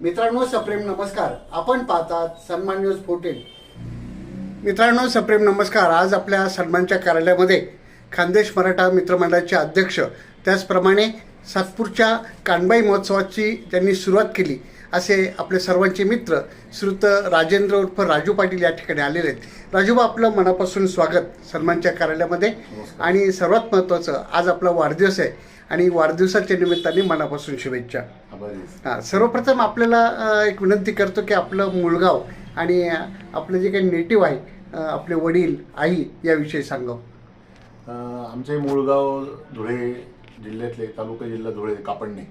मित्रांनो सप्रेम नमस्कार. आपण पाहतात सन्मान न्यूज फोर्टीन. मित्रांनो सप्रेम नमस्कार. आज आपल्या सन्मानच्या कार्यालयामध्ये खानदेश मराठा मित्रमंडळाचे अध्यक्ष त्याचप्रमाणे सातपूरच्या कानबाई महोत्सवाची ज्यांनी सुरुवात केली. असे आपले सर्वांचे मित्र श्रुत राजेंद्र उर्फ राजू पाटील या ठिकाणी आलेले आहेत. राजूबा आपलं मनापासून स्वागत सन्मानच्या कार्यालयामध्ये. आणि सर्वात महत्त्वाचं आज आपला वाढदिवस आहे. आणि वाढदिवसाच्या निमित्ताने मनापासून शुभेच्छा. हा, सर्वप्रथम आपल्याला एक विनंती करतो की आपलं मुळगाव आणि आपलं जे काही नेटिव्ह आहे आपले वडील आई याविषयी सांगावं. आमचे मुळगाव धुळे जिल्ह्यातले तालुका जिल्हा धुळे कापडणे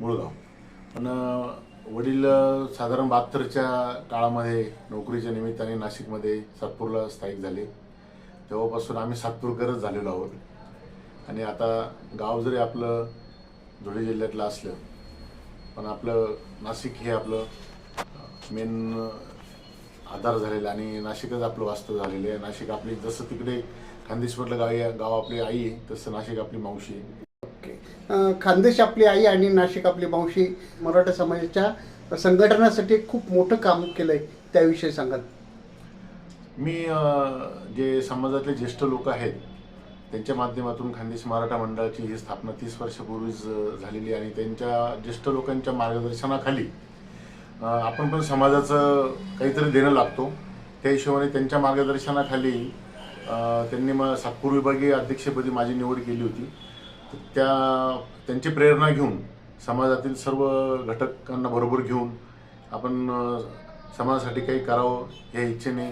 मुळगाव. पण वडील साधारण बहात्तरच्या काळामध्ये नोकरीच्या निमित्ताने नाशिकमध्ये सातपूरला स्थायिक झाले. तेव्हापासून आम्ही सातपूरकरच झालेलो आहोत. आणि आता गाव जरी आपलं धुळे जिल्ह्यातलं असलं पण आपलं नाशिक हे आपलं मेन आधार झालेला आणि नाशिकच आपलं वास्तव झालेलं आहे. नाशिक आपली जसं तिकडे खानदेशमधलं गाव आहे- गाव आपली आई आहे तसं नाशिक आपली मावशी आहे. ओके खानदेश आपली आई आणि नाशिक आपली मावशी मराठा समाजाच्या संघटनासाठी खूप मोठं काम केलंय त्याविषयी सांगाल. मी जे समाजातले ज्येष्ठ लोक आहेत त्यांच्या माध्यमातून खानदेश मराठा मंडळाची ही स्थापना तीस वर्षापूर्वीच झालेली आणि त्यांच्या ज्येष्ठ लोकांच्या मार्गदर्शनाखाली आपण पण समाजाचं काहीतरी देणं लागतो. त्या हिशोबाने त्यांच्या मार्गदर्शनाखाली त्यांनी मग सातपूर विभागीय अध्यक्षपदी माझी निवड केली होती. तर त्या त्यांची प्रेरणा घेऊन समाजातील सर्व घटकांना बरोबर घेऊन आपण समाजासाठी काही करावं या इच्छेने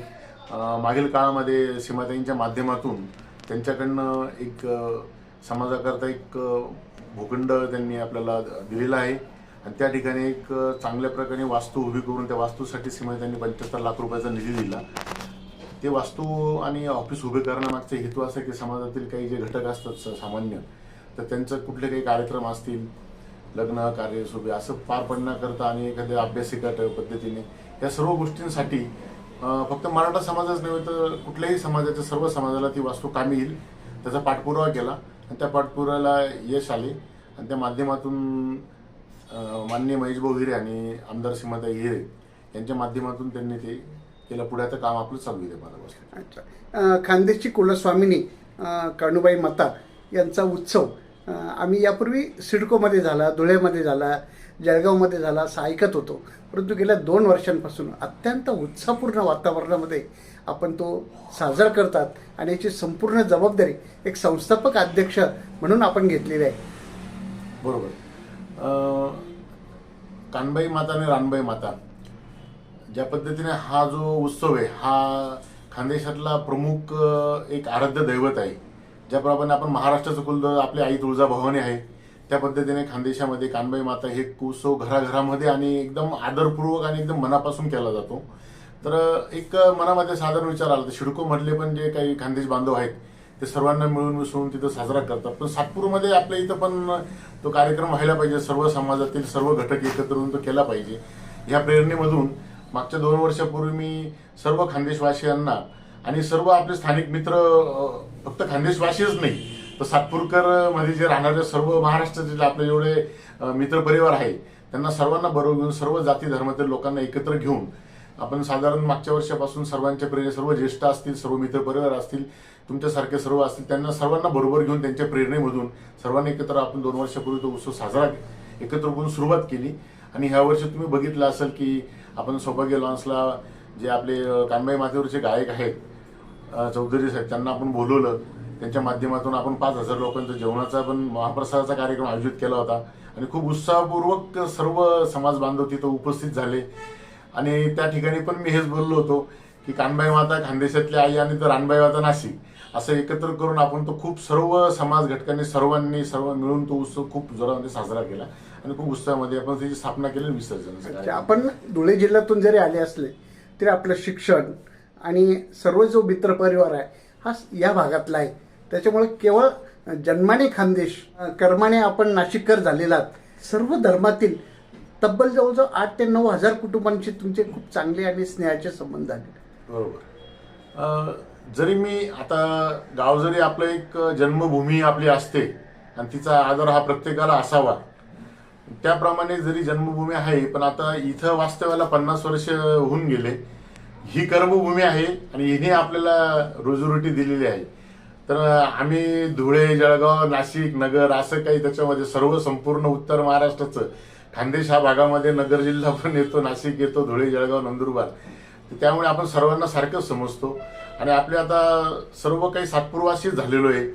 मागील काळामध्ये सीमाताईंच्या माध्यमातून त्यांच्याकडनं एक समाजाकरता एक भूखंड त्यांनी आपल्याला दिलेला आहे. आणि त्या ठिकाणी एक चांगल्या प्रकारे वास्तू उभी करून त्या वास्तूसाठी सीमा त्यांनी पंच्याहत्तर लाख रुपयाचा निधी दिला. ते वास्तू आणि ऑफिस उभे करण्यामागचा हेतू असा की समाजातील काही जे घटक असतात स- सामान्य तर त्यांचं कुठले काही कार्यक्रम असतील लग्न कार्य सुभे असं पार पडण्याकरता आणि एखाद्या अभ्यासिका पद्धतीने या सर्व गोष्टींसाठी फक्त मराठा समाजच नव्हे तर कुठल्याही समाजाच्या सर्व समाजाला ती वास्तू कामी येईल. त्याचा पाठपुरावा केला आणि त्या पाठपुराव्याला यश आले. आणि त्या माध्यमातून माननीय महेश भाऊ हिरे आणि आमदार सीमाता हिरे यांच्या माध्यमातून त्यांनी ते केलं. पुढे आता काम आपलं चालू आहे मला बसलं अच्छा. खानदेशची कुलस्वामिनी काणूबाई माता यांचा उत्सव आम्ही यापूर्वी सिडकोमध्ये झाला धुळ्यामध्ये झाला. जळगावमध्ये झाला असं ऐकत होतो. परंतु गेल्या दोन वर्षांपासून अत्यंत उत्साहपूर्ण वातावरणामध्ये आपण तो साजरा करतात आणि याची संपूर्ण जबाबदारी एक संस्थापक अध्यक्ष म्हणून आपण घेतलेली आहे. बरोबर. कानबाई माता आणि रानबाई माता ज्या पद्धतीने हा जो उत्सव आहे हा खानदेशातला प्रमुख एक आराध्य दैवत आहे ज्याप्रमाणे आपण महाराष्ट्राचं कुलदैवत आपली आई तुळजाभवानी आहे त्या पद्धतीने खानदेशामध्ये कानबाई माता हे कुसो घराघरामध्ये आणि एकदम आदरपूर्वक आणि एकदम मनापासून केला जातो. तर एक मनामध्ये साधारण विचार आला तर शिडकोमधले पण जे काही खानदेश बांधव आहेत ते सर्वांना मिळून मिसळून तिथं साजरा करतात. पण सातपूरमध्ये आपल्या इथं पण तो कार्यक्रम व्हायला पाहिजे. सर्व समाजातील सर्व घटक एकत्र येऊन तो केला पाहिजे. ह्या प्रेरणेमधून मागच्या दोन वर्षापूर्वी मी सर्व खानदेशवासियांना आणि सर्व आपले स्थानिक मित्र फक्त खानदेशवासीच नाही तर सातपूरकरमध्ये जे राहणारे सर्व महाराष्ट्राचे जे आपले जेवढे मित्रपरिवार आहे त्यांना सर्वांना बरोबर घेऊन सर्व जाती धर्मातील लोकांना एकत्र घेऊन आपण साधारण मागच्या वर्षापासून सर्वांच्या प्रेरणे सर्व ज्येष्ठ असतील सर्व मित्रपरिवार असतील तुमच्यासारखे सर्व असतील त्यांना सर्वांना बरोबर घेऊन त्यांच्या प्रेरणेमधून सर्वांनी एकत्र आपण दोन वर्षापूर्वी तो उत्सव साजरा एकत्र करून सुरुवात केली. आणि ह्या वर्षी तुम्ही बघितलं असेल की आपण सौभाग्य लॉन्सला जे आपले कानबाई मातेवरचे गायक आहेत चौधरी साहेब त्यांना आपण बोलवलं. त्यांच्या माध्यमातून आपण पाच हजार लोकांचा जेवणाचा पण महाप्रसादाचा कार्यक्रम आयोजित केला होता. आणि खूप उत्साहपूर्वक सर्व समाज बांधव तिथं उपस्थित झाले. आणि त्या ठिकाणी पण मी हेच बोललो होतो की कानबाई माता खानदेशातली आई आणि तर रानबाई माता नाशिक असं एकत्र करून आपण तो खूप सर्व समाज घटकांनी सर्वांनी सर्व मिळून तो उत्सव खूप जोरामध्ये साजरा केला. आणि खूप उत्साहामध्ये आपण त्याची स्थापना केली कार्यक्रम. आपण धुळे जिल्ह्यातून जरी आले असले तरी आपलं शिक्षण आणि सर्व जो मित्रपरिवार आहे हा या भागातला आहे. त्याच्यामुळे केवळ जन्माने खानदेश कर्माने आपण नाशिककर झालेला आहात. सर्व धर्मातील तब्बल जवळजवळ आठ ते नऊ हजार कुटुंबांशी तुमचे खूप चांगले आणि स्नेहाचे संबंध झाले बरोबर. जरी मी आता गाव जरी आपलं एक जन्मभूमी आपली असते आणि तिचा आदर हा प्रत्येकाला असावा त्याप्रमाणे जरी जन्मभूमी आहे पण आता इथं वास्तव्याला पन्नास वर्ष होऊन गेले ही कर्मभूमी आहे आणि हिने आपल्याला रोजीरोटी दिलेली आहे. तर आम्ही धुळे जळगाव नाशिक नगर असं काही त्याच्यामध्ये सर्व संपूर्ण उत्तर महाराष्ट्राचं खानदेश हा भागामध्ये नगर जिल्हा पण येतो नाशिक येतो धुळे जळगाव नंदुरबार. त्यामुळे आपण सर्वांना सारखंच समजतो. आणि आपले आता सर्व काही सातपूर्वाशीच झालेलो आहे.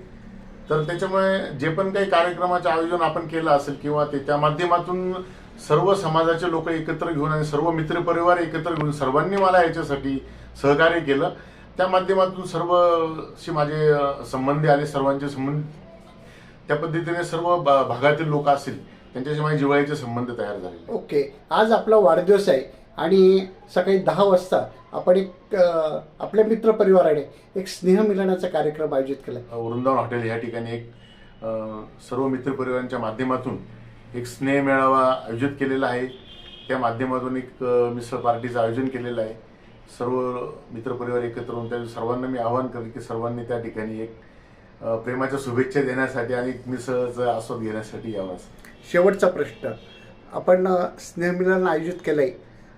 तर त्याच्यामुळे जे पण काही कार्यक्रमाचं आयोजन आपण केलं असेल किंवा ते त्या माध्यमातून सर्व समाजाचे लोक एकत्र घेऊन आणि सर्व मित्रपरिवार एकत्र घेऊन सर्वांनी मला याच्यासाठी सहकार्य केलं. त्या माध्यमातून सर्वशी माझे संबंधी आले सर्वांचे संबंध त्या पद्धतीने सर्व भागातील लोक असतील त्यांच्याशी माझे जिव्हाळ्याचे संबंध तयार झाले ओके. आज आपला वाढदिवस आहे आणि सकाळी दहा वाजता आपण एक आपल्या मित्रपरिवाराने एक स्नेहमिलनाचा कार्यक्रम आयोजित केला. वृंदावन हॉटेल या ठिकाणी एक सर्व मित्रपरिवारांच्या माध्यमातून एक स्नेह मेळावा आयोजित केलेला आहे. त्या माध्यमातून एक मिसळ पार्टीचं आयोजन केलेलं आहे. सर्व मित्रपरिवार एकत्र होऊन त्या सर्वांना मी आवाहन करेन की सर्वांनी त्या ठिकाणी एक प्रेमाच्या शुभेच्छा देण्यासाठी आणि एक मिसळचा आस्वाद घेण्यासाठी यावं शेवटचा प्रश्न. आपण स्नेहमिलन आयोजित केलं आहे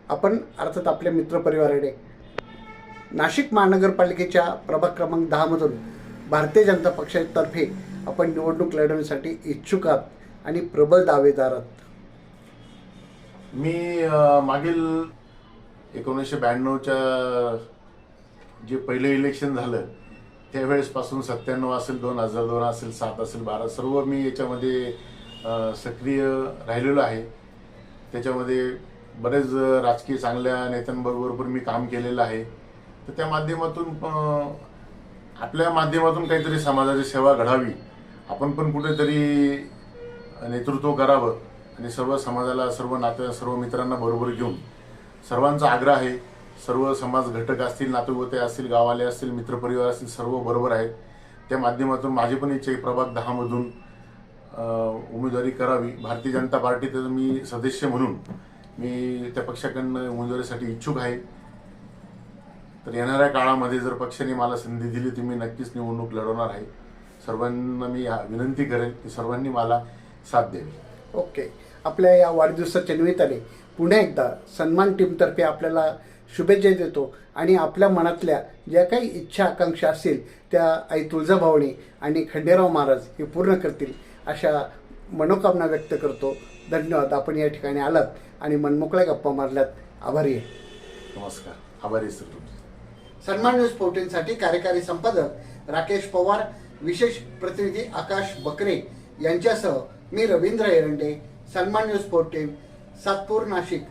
आपण अर्थात आपल्या मित्रपरिवाराने नाशिक महानगरपालिकेच्या प्रभाग क्रमांक दहामधून भारतीय जनता पक्षातर्फे आपण निवडणूक लढवण्यासाठी इच्छुक आहात. आणि प्रबल दावेदारात मी मागील एकोणीसशे ब्याण्णवच्या जे पहिलं इलेक्शन झालं त्यावेळेसपासून सत्त्याण्णव असेल दोन हजार दोन असेल सात असेल बारा सर्व मी याच्यामध्ये सक्रिय राहिलेलो आहे. त्याच्यामध्ये बरेच राजकीय चांगल्या नेत्यांबरोबर पण मी काम केलेलं आहे. तर त्या माध्यमातून आपल्या माध्यमातून काहीतरी समाजाची सेवा घडावी. आपण पण कुठेतरी नेतृत्व करावं आणि सर्व समाजाला सर्व नाते सर्व मित्रांना बरोबर घेऊन सर्वांचा आग्रह आहे सर्व समाज घटक असतील नातेगोते असतील गावाले असतील मित्रपरिवार असतील सर्व बरोबर आहेत. त्या माध्यमातून माझी पण इच्छा आहे प्रभाग दहामधून उमेदवारी करावी. भारतीय जनता पार्टीत मी सदस्य म्हणून मी त्या पक्षाकडनं उमेदवारीसाठी इच्छुक आहे. तर येणाऱ्या काळामध्ये जर पक्षाने मला संधी दिली तर मी नक्कीच निवडणूक लढवणार आहे. सर्वांना मी विनंती करेन की सर्वांनी मला साथ द्यावी ओके आपल्या या वाढदिवसाच्या निमित्ताने पुन्हा एकदा सन्मान टीमतर्फे आपल्याला शुभेच्छा देतो आणि आपल्या मनातल्या ज्या काही इच्छा आकांक्षा असतील त्या आई तुळजाभवानी आणि खंडेराव महाराज हे पूर्ण करतील अशा मनोकामना व्यक्त करतो. धन्यवाद. आपण या ठिकाणी आलात आणि मनमोकळ्या गप्पा मारल्यात. आभारी आहे. नमस्कार. आभारी सर सन्मान न्यूज फोर्टीनसाठी कार्यकारी संपादक राकेश पवार विशेष प्रतिनिधी आकाश बकरे यांच्यासह मी रवींद्र एरंडे सन्मान न्यूज फोर्टीन सातपूर नाशिक